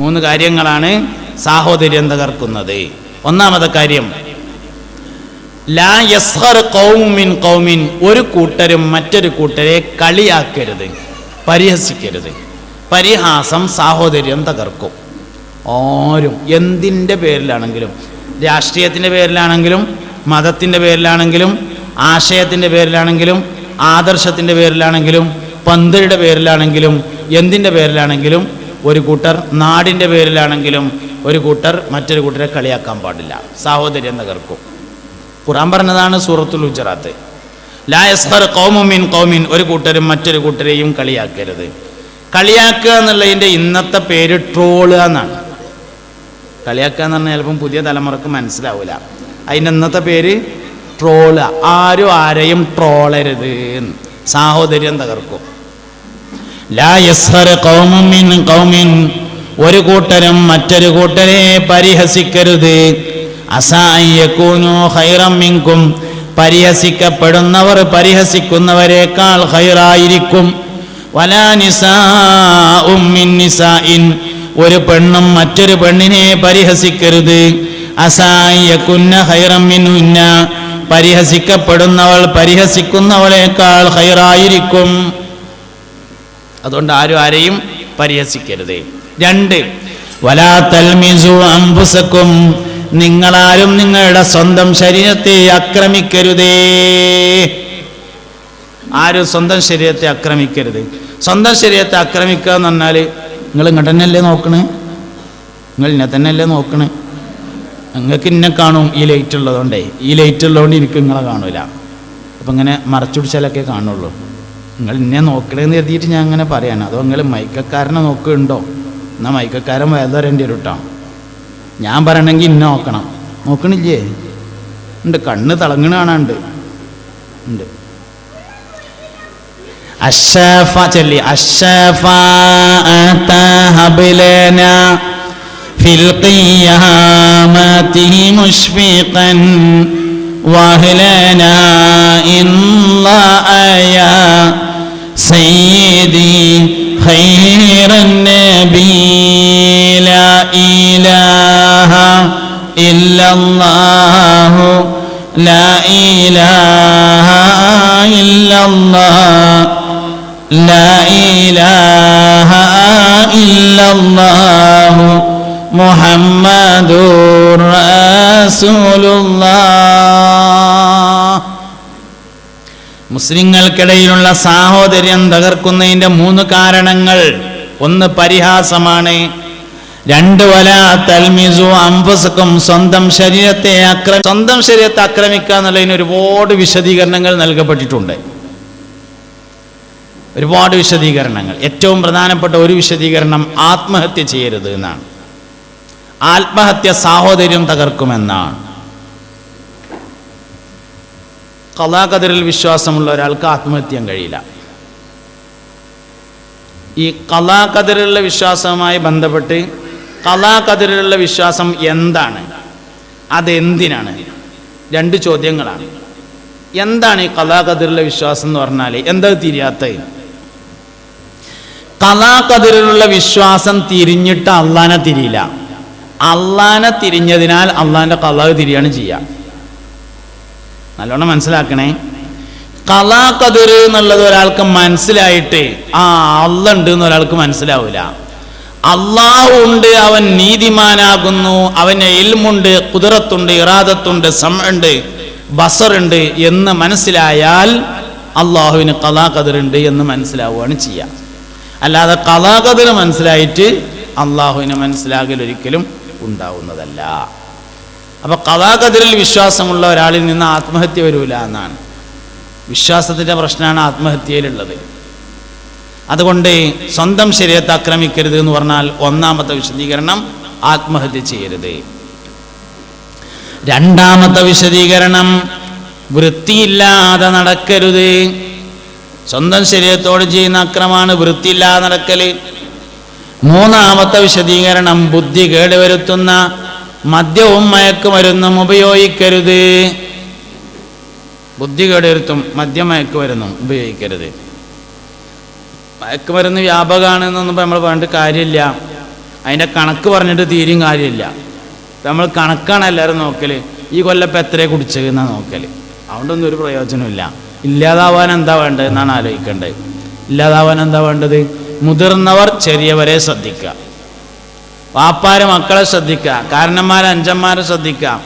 മൂന്ന് കാര്യങ്ങളാണ് സാഹോദര്യം തകർക്കുന്നത്. ഒന്നാമത്തെ കാര്യം ലാ യസ്ഹർ കൗമിൻ കൗമിൻ ഒരു കൂട്ടരും മറ്റൊരു കൂട്ടരെ കളിയാക്കരുത് പരിഹസിക്കരുത്. പരിഹാസം സാഹോദര്യം തകർക്കും. ആരും എന്തിന്റെ പേരിലാണെങ്കിലും രാഷ്ട്രീയത്തിന്റെ പേരിലാണെങ്കിലും മതത്തിന്റെ പേരിലാണെങ്കിലും ആശയത്തിന്റെ പേരിലാണെങ്കിലും ആദർശത്തിന്റെ പേരിലാണെങ്കിലും പന്തയുടെ പേരിലാണെങ്കിലും എന്തിന്റെ പേരിലാണെങ്കിലും ഒരു കൂട്ടർ നാടിന്റെ പേരിലാണെങ്കിലും ഒരു കൂട്ടർ മറ്റൊരു കൂട്ടരെ കളിയാക്കാൻ പാടില്ല. സാഹോദര്യം തകർക്കും ഖുറാൻ പറഞ്ഞതാണ് സൂറത്തുൽ ഗുജറാത്ത് ലാ യസ്ഹർ കൗമുമിൻ കൗമിൻ ഒരു കൂട്ടരും മറ്റൊരു കൂട്ടരെയും കളിയാക്കരുത്. കളിയാക്കുക എന്നുള്ളതിന്റെ ഇന്നത്തെ പേര് ട്രോളുക എന്നാണ്. കളിയാക്കുക എന്ന് പറഞ്ഞാൽ ചിലപ്പം പുതിയ തലമുറയ്ക്ക് മനസ്സിലാവില്ല അതിന്റെ ഇന്നത്തെ പേര് ട്രോൾ. ആരും ആരെയും ട്രോളരുത്. സാഹോദര്യം തകർക്കും ഒരു കൂട്ടരും മറ്റൊരു കൂട്ടരെ പരിഹസിക്കരുത്. അസായക്കൂനു ഹൈറമ്മിങ്കും പരിഹസിക്കപ്പെടുന്നവർ പരിഹസിക്കുന്നവരെക്കാൾ ഹൈറായിരിക്കും വലാ നിസാഉം മിൻ നിസാഇൻ. ഒരു പെണ്ണും മറ്റൊരു പെണ്ണിനെ പരിഹസിക്കരുത്. അസായക്കുന്ന ഹൈറമ്മിനുന്ന പരിഹസിക്കപ്പെടുന്നവൾ പരിഹസിക്കുന്നവളേക്കാൾ ഹൈറായിരിക്കും അതുകൊണ്ട് ആരും ആരെയും പരിഹസിക്കരുത്. രണ്ട് വലാ തൽമിസു അംബുസക്കും നിങ്ങളാരും നിങ്ങളുടെ സ്വന്തം ശരീരത്തെ ആക്രമിക്കരുതേ. ആരും സ്വന്തം ശരീരത്തെ ആക്രമിക്കരുത്. സ്വന്തം ശരീരത്തെ ആക്രമിക്കുക എന്ന് പറഞ്ഞാൽ നിങ്ങൾ ഇങ്ങോട്ട് തന്നെയല്ലേ നോക്കണേ? നിങ്ങൾ ഇന്നെ തന്നെയല്ലേ നോക്കണേ? നിങ്ങൾക്ക് ഇന്നെ കാണും ഈ ലൈറ്റ് ഉള്ളതുകൊണ്ടേ. ഈ ലൈറ്റ് ഉള്ളതുകൊണ്ട് എനിക്ക് നിങ്ങളെ കാണൂല. അപ്പം ഇങ്ങനെ മറച്ചുപിടിച്ചാലൊക്കെ കാണുള്ളൂ. നിങ്ങൾ ഇന്നെ നോക്കണേന്ന് കരുതിയിട്ട് ഞാൻ അങ്ങനെ പറയാണ് അതോ നിങ്ങൾ മൈക്കക്കാരനെ നോക്കുന്നുണ്ടോ എന്നാൽ മൈക്കക്കാരൻ വേദരേണ്ടി വരും കേട്ടോ ഞാൻ പറയണമെങ്കിൽ ഇന്നെ നോക്കണം നോക്കണില്ലേ ഉണ്ട് കണ്ണ് തിളങ്ങണ കാണാണ്ട് ഉണ്ട് അഷഫ ചൊല്ലി അഷഫ ഹബിലന في القيامة مشفقا واهلنا إن الله يا سيدي خير النبي لا إله إلا الله لا إله إلا الله لا إله إلا الله محمد رسول الله. മുസ്ലിങ്ങൾക്കിടയിലുള്ള സാഹോദര്യം തകർക്കുന്നതിന്റെ മൂന്ന് കാരണങ്ങൾ. ഒന്ന് പരിഹാസമാണ്. രണ്ട് വല തൽമിസു അംബസക്കും സ്വന്തം ശരീരത്തെ ആക്ര സ്വന്തം ശരീരത്തെ ആക്രമിക്കുക എന്നുള്ളതിന് ഒരുപാട് വിശദീകരണങ്ങൾ നൽകപ്പെട്ടിട്ടുണ്ട്. ഒരുപാട് വിശദീകരണങ്ങൾ. ഏറ്റവും പ്രധാനപ്പെട്ട ഒരു വിശദീകരണം ആത്മഹത്യ ചെയ്യരുത് എന്നാണ്. ആത്മഹത്യ സാഹോദര്യം തകർക്കുമെന്നാണ്. കലാകതിരിൽ വിശ്വാസമുള്ള ഒരാൾക്ക് ആത്മഹത്യം കഴിയില്ല. ഈ കലാകതിരിലുള്ള വിശ്വാസവുമായി ബന്ധപ്പെട്ട് കലാകതിരിലുള്ള വിശ്വാസം എന്താണ്? അതെന്തിനാണ്? രണ്ട് ചോദ്യങ്ങളാണ്. എന്താണ് ഈ കഥാകഥരിലുള്ള വിശ്വാസം എന്ന് പറഞ്ഞാൽ എന്താ തിരിയാത്ത കലാകതിരിലുള്ള വിശ്വാസം തിരിഞ്ഞിട്ട് അള്ളാനെ തിരിയില്ല. അള്ളാനെ തിരിഞ്ഞതിനാൽ അള്ളാന്റെ കലാ തിരിയാണ് ചെയ്യുക നല്ലോണം മനസ്സിലാക്കണേ. കലാകതിർ എന്നുള്ളത് ഒരാൾക്ക് മനസ്സിലായിട്ട് ആ അല്ല ഉണ്ട് എന്ന് ഒരാൾക്ക് മനസ്സിലാവില്ല അള്ളാഹു ഉണ്ട് അവൻ നീതിമാനാകുന്നു അവന് എൽമുണ്ട് കുതിരത്തുണ്ട് ഇറാദത്തുണ്ട് സമുണ്ട് ബസറുണ്ട് എന്ന് മനസ്സിലായാൽ അള്ളാഹുവിന് കലാകതിറുണ്ട് എന്ന് മനസ്സിലാവുകയാണ് ചെയ്യുക അല്ലാതെ കലാകതിർ മനസ്സിലായിട്ട് അള്ളാഹുവിനെ മനസ്സിലാകൽ ഒരിക്കലും ഉണ്ടാവുന്നതല്ല. അപ്പൊ കഥാകതിരിൽ വിശ്വാസമുള്ള ഒരാളിൽ നിന്ന് ആത്മഹത്യ വരൂല എന്നാണ്. വിശ്വാസത്തിന്റെ പ്രശ്നമാണ് ആത്മഹത്യയിലുള്ളത്. അതുകൊണ്ട് സ്വന്തം ശരീരത്തെ ആക്രമിക്കരുത് എന്ന് പറഞ്ഞാൽ ഒന്നാമത്തെ വിശദീകരണം ആത്മഹത്യ ചെയ്യരുത്. രണ്ടാമത്തെ വിശദീകരണം വൃത്തിയില്ലാതെ നടക്കരുത്. സ്വന്തം ശരീരത്തോട് ചെയ്യുന്ന അക്രമാണ് വൃത്തിയില്ലാതെ നടക്കൽ. മൂന്നാമത്തെ വിശദീകരണം ബുദ്ധി കേടുവരുത്തുന്ന മദ്യവും മയക്കുമരുന്നും ഉപയോഗിക്കരുത്. ബുദ്ധി കേടുവരുത്തും മദ്യം മയക്കുമരുന്നും ഉപയോഗിക്കരുത്. മയക്കുമരുന്ന് വ്യാപകമാണെന്നൊന്നും നമ്മൾ പറഞ്ഞിട്ട് കാര്യമില്ല. അതിന്റെ കണക്ക് പറഞ്ഞിട്ട് തീരും കാര്യമില്ല. നമ്മൾ കണക്കാണ് എല്ലാവരും നോക്കൽ ഈ കൊല്ലപ്പം എത്ര കുടിച്ചതെന്നാണ് നോക്കൽ അതുകൊണ്ടൊന്നും ഒരു പ്രയോജനമില്ല ഇല്ലാതാവാൻ എന്താ വേണ്ടത് എന്നാണ് ആലോചിക്കേണ്ടത്. ഇല്ലാതാവാൻ എന്താ വേണ്ടത്? മുതിർന്നവർ ചെറിയവരെ ശ്രദ്ധിക്കുക. വാപ്പാരെ മക്കളെ ശ്രദ്ധിക്കുക കാരണന്മാരെ അഞ്ചന്മാരെ ശ്രദ്ധിക്കുക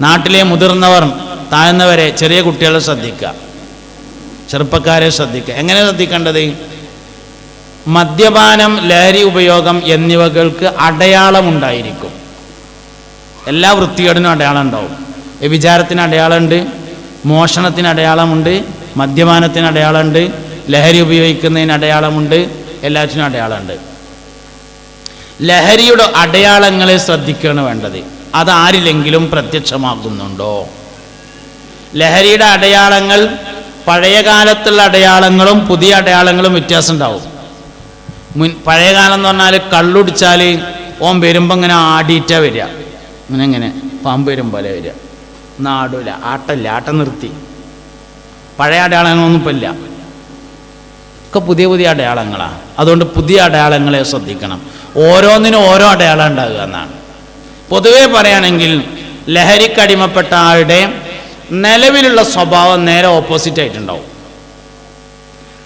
നാട്ടിലെ മുതിർന്നവർ താഴ്ന്നവരെ ചെറിയ കുട്ടികളെ ശ്രദ്ധിക്കുക ചെറുപ്പക്കാരെ ശ്രദ്ധിക്കുക. എങ്ങനെ ശ്രദ്ധിക്കേണ്ടത്? മദ്യപാനം ലഹരി ഉപയോഗം എന്നിവകൾക്ക് അടയാളമുണ്ടായിരിക്കും. എല്ലാ വൃത്തികേടിനും അടയാളം ഉണ്ടാവും വ്യഭിചാരത്തിന് അടയാളമുണ്ട് മോഷണത്തിന് അടയാളമുണ്ട് മദ്യപാനത്തിന് അടയാളമുണ്ട് ലഹരി ഉപയോഗിക്കുന്നതിന് അടയാളമുണ്ട് എല്ലാറ്റിനും അടയാളമുണ്ട്. ലഹരിയുടെ അടയാളങ്ങളെ ശ്രദ്ധിക്കുകയാണ് വേണ്ടത്. അത് ആരിലെങ്കിലും പ്രത്യക്ഷമാകുന്നുണ്ടോ? ലഹരിയുടെ അടയാളങ്ങൾ പഴയ കാലത്തുള്ള അടയാളങ്ങളും പുതിയ അടയാളങ്ങളും വ്യത്യാസം ഉണ്ടാവും മുൻ പഴയ കാലം എന്ന് പറഞ്ഞാൽ കള്ളുടിച്ചാൽ ഓം വരുമ്പോൾ ഇങ്ങനെ ആടിയിട്ടാ വരിക. ഇങ്ങനെ ഇങ്ങനെ പാമ്പ് വരും പോലെ വരിക. നാടൂല ആട്ടല്ല ആട്ടം നിർത്തി. പഴയ അടയാളങ്ങളൊന്നും ഇപ്പം ഇല്ല. ഒക്കെ പുതിയ പുതിയ അടയാളങ്ങളാണ് അതുകൊണ്ട് പുതിയ അടയാളങ്ങളെ ശ്രദ്ധിക്കണം. ഓരോന്നിനും ഓരോ അടയാളം ഉണ്ടാകുക എന്നാണ്. പൊതുവെ പറയുകയാണെങ്കിൽ ലഹരിക്കടിമപ്പെട്ട ആളുടെ നിലവിലുള്ള സ്വഭാവം നേരെ ഓപ്പോസിറ്റ് ആയിട്ടുണ്ടാവും.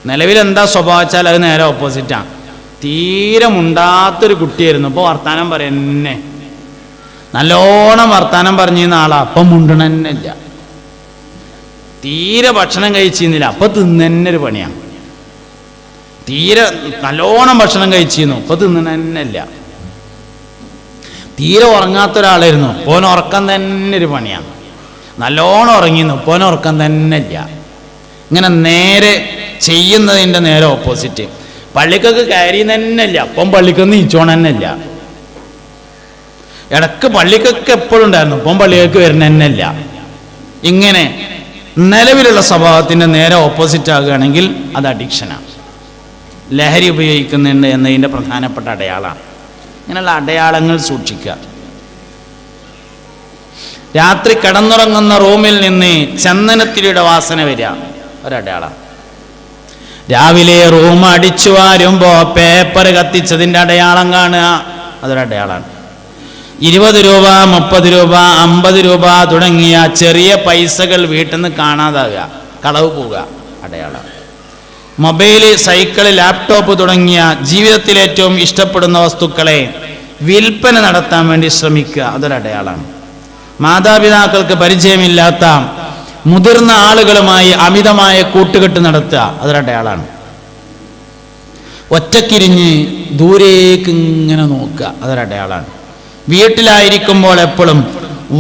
നിലവിൽ എന്താ സ്വഭാവം വെച്ചാൽ അത് നേരെ ഓപ്പോസിറ്റാണ് തീരെ മുണ്ടാത്തൊരു കുട്ടിയായിരുന്നു. ഇപ്പോൾ വർത്താനം പറയുന്നേ നല്ലോണം വർത്താനം പറഞ്ഞിരുന്ന ആളാ. അപ്പം മുണ്ടണന്നില്ല. തീരെ ഭക്ഷണം കഴിച്ചിരുന്നില്ല. അപ്പം തിന്നന്നെ ഒരു പണിയാണ് തീരെ നല്ലോണം ഭക്ഷണം കഴിച്ചിരുന്നു. ഇപ്പൊ തിന്നണില്ല തീരെ ഉറങ്ങാത്ത ഒരാളായിരുന്നു. പോൻ ഉറക്കം തന്നെ ഒരു പണിയാണ്. നല്ലോണം ഉറങ്ങിയിരുന്നു. പോൻ ഉറക്കം തന്നെ ഇല്ല. ഇങ്ങനെ നേരെ ചെയ്യുന്നതിന്റെ നേരെ ഓപ്പോസിറ്റ് പള്ളിക്കൊക്കെ കയറി തന്നെ ഇല്ല. അപ്പം പള്ളിക്കൊന്നും ഈച്ചോണ തന്നെ ഇല്ല. ഇടയ്ക്ക് പള്ളിക്കൊക്കെ എപ്പോഴും ഉണ്ടായിരുന്നു. ഇപ്പം പള്ളികൾക്ക് വരുന്ന തന്നെ ഇല്ല. ഇങ്ങനെ നിലവിലുള്ള സ്വഭാവത്തിന്റെ നേരെ ഓപ്പോസിറ്റ് ആകുകയാണെങ്കിൽ അത് അഡിക്ഷനാണ് ലഹരി ഉപയോഗിക്കുന്നുണ്ട് എന്നതിന്റെ പ്രധാനപ്പെട്ട അടയാളമാണ് ഇങ്ങനെയുള്ള അടയാളങ്ങൾ സൂക്ഷിക്കുക. രാത്രി കിടന്നുറങ്ങുന്ന റൂമിൽ നിന്ന് ചന്ദനത്തിരിയുടെ വാസന വരിക ഒരടയാളം രാവിലെ റൂം അടിച്ചു വാരുമ്പോൾ പേപ്പർ കത്തിച്ചതിന്റെ അടയാളം കാണുക അതൊരടയാളമാണ് ഇരുപത് രൂപ മുപ്പത് രൂപ അമ്പത് രൂപ തുടങ്ങിയ ചെറിയ പൈസകൾ വീട്ടിൽ നിന്ന് കാണാതാകുക കളവ് പോവുക അടയാളം മൊബൈൽ സൈക്കിൾ ലാപ്ടോപ്പ് തുടങ്ങിയ ജീവിതത്തിൽ ഏറ്റവും ഇഷ്ടപ്പെടുന്ന വസ്തുക്കളെ വിൽപ്പന നടത്താൻ വേണ്ടി ശ്രമിക്കുക. അതൊരടയാളാണ് മാതാപിതാക്കൾക്ക് പരിചയമില്ലാത്ത മുതിർന്ന ആളുകളുമായി അമിതമായ കൂട്ടുകെട്ട് നടത്തുക അതൊരടയാളാണ് ഒറ്റക്കിരിഞ്ഞ് ദൂരേക്ക് ഇങ്ങനെ നോക്കുക അതൊരടയാളാണ് വീട്ടിലായിരിക്കുമ്പോൾ എപ്പോഴും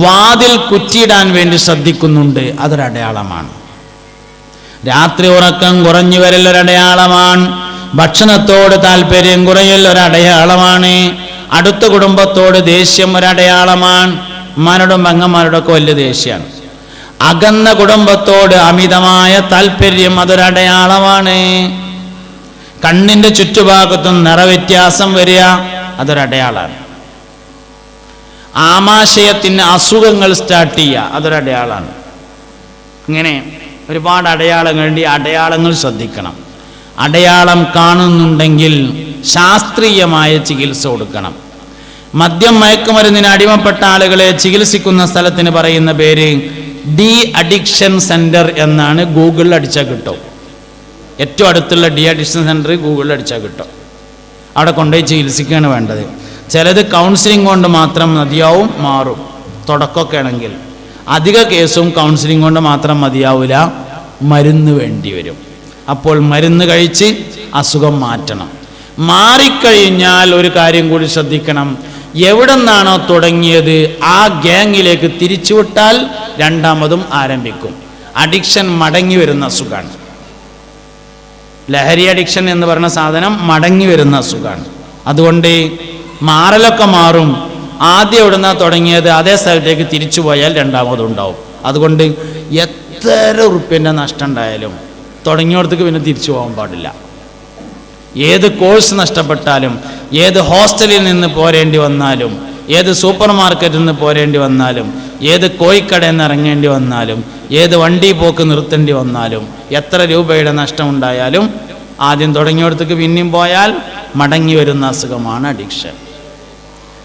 വാതിൽ കുറ്റിയിടാൻ വേണ്ടി ശ്രദ്ധിക്കുന്നുണ്ട് അതൊരടയാളമാണ് രാത്രി ഉറക്കം കുറഞ്ഞു വരൽ ഒരടയാളമാണ്. ഭക്ഷണത്തോട് താല്പര്യം കുറയൽ ഒരടയാളമാണ്. അടുത്ത കുടുംബത്തോട് ദേഷ്യം ഒരടയാളമാണ്. ഉമ്മാനോടും പെങ്ങന്മാരോടും ഒക്കെ വലിയ ദേഷ്യമാണ് അകന്ന കുടുംബത്തോട് അമിതമായ താല്പര്യം അതൊരടയാളമാണ്. കണ്ണിന്റെ ചുറ്റുഭാഗത്തും നിറവ്യത്യാസം വരിക അതൊരടയാളാണ്. ആമാശയത്തിന് അസുഖങ്ങൾ സ്റ്റാർട്ട് ചെയ്യുക അതൊരടയാളാണ്. ഇങ്ങനെ ഒരുപാട് അടയാളങ്ങളുണ്ട് ഈ അടയാളങ്ങൾ ശ്രദ്ധിക്കണം. അടയാളം കാണുന്നുണ്ടെങ്കിൽ ശാസ്ത്രീയമായ ചികിത്സ കൊടുക്കണം. മദ്യം മയക്കുമരുന്നിന് അടിമപ്പെട്ട ആളുകളെ ചികിത്സിക്കുന്ന സ്ഥലത്തിന് പറയുന്ന പേര് ഡി അഡിക്ഷൻ സെന്റർ എന്നാണ് ഗൂഗിളിൽ അടിച്ചാൽ കിട്ടും. ഏറ്റവും അടുത്തുള്ള ഡി അഡിക്ഷൻ സെന്റർ ഗൂഗിളിൽ അടിച്ചാൽ കിട്ടും. അവിടെ കൊണ്ടുപോയി ചികിത്സിക്കുകയാണ് വേണ്ടത്. ചിലത് കൗൺസിലിംഗ് കൊണ്ട് മാത്രം മതിയാവും മാറും. തുടക്കമൊക്കെ ആണെങ്കിൽ. അധിക കേസും കൗൺസിലിംഗ് കൊണ്ട് മാത്രം മതിയാവില്ല മരുന്ന് വേണ്ടി വരും. അപ്പോൾ മരുന്ന് കഴിച്ച് അസുഖം മാറ്റണം. മാറിക്കഴിഞ്ഞാൽ ഒരു കാര്യം കൂടി ശ്രദ്ധിക്കണം. എവിടെ നിന്നാണോ തുടങ്ങിയത് ആ ഗ്യാങ്ങിലേക്ക് തിരിച്ചുവിട്ടാൽ രണ്ടാമതും ആരംഭിക്കും. അഡിക്ഷൻ മടങ്ങി വരുന്ന അസുഖമാണ് ലഹരി അഡിക്ഷൻ എന്ന് പറയുന്ന സാധനം മടങ്ങി വരുന്ന അസുഖമാണ് അതുകൊണ്ട് മാറലൊക്കെ മാറും. ആദ്യം എവിടുന്ന തുടങ്ങിയത്? അതേ സ്ഥലത്തേക്ക് തിരിച്ചു പോയാൽ രണ്ടാമതുണ്ടാവും. അതുകൊണ്ട് എത്ര ഉറുപ്പ്യന്റെ നഷ്ടം ഉണ്ടായാലും തുടങ്ങിയോടത്തേക്ക് പിന്നെ തിരിച്ചു പോകാൻ പാടില്ല. ഏത് കോഴ്സ് നഷ്ടപ്പെട്ടാലും ഏത് ഹോസ്റ്റലിൽ നിന്ന് പോരേണ്ടി വന്നാലും ഏത് സൂപ്പർ മാർക്കറ്റിൽ നിന്ന് പോരേണ്ടി വന്നാലും ഏത് കോഴിക്കടയിൽ നിന്ന് ഇറങ്ങേണ്ടി വന്നാലും ഏത് വണ്ടി പോക്ക് നിർത്തേണ്ടി വന്നാലും എത്ര രൂപയുടെ നഷ്ടമുണ്ടായാലും ആദ്യം തുടങ്ങിയോടത്തേക്ക് പിന്നെയും പോയാൽ മടങ്ങി വരുന്ന അസുഖമാണ് അഡിക്ഷൻ.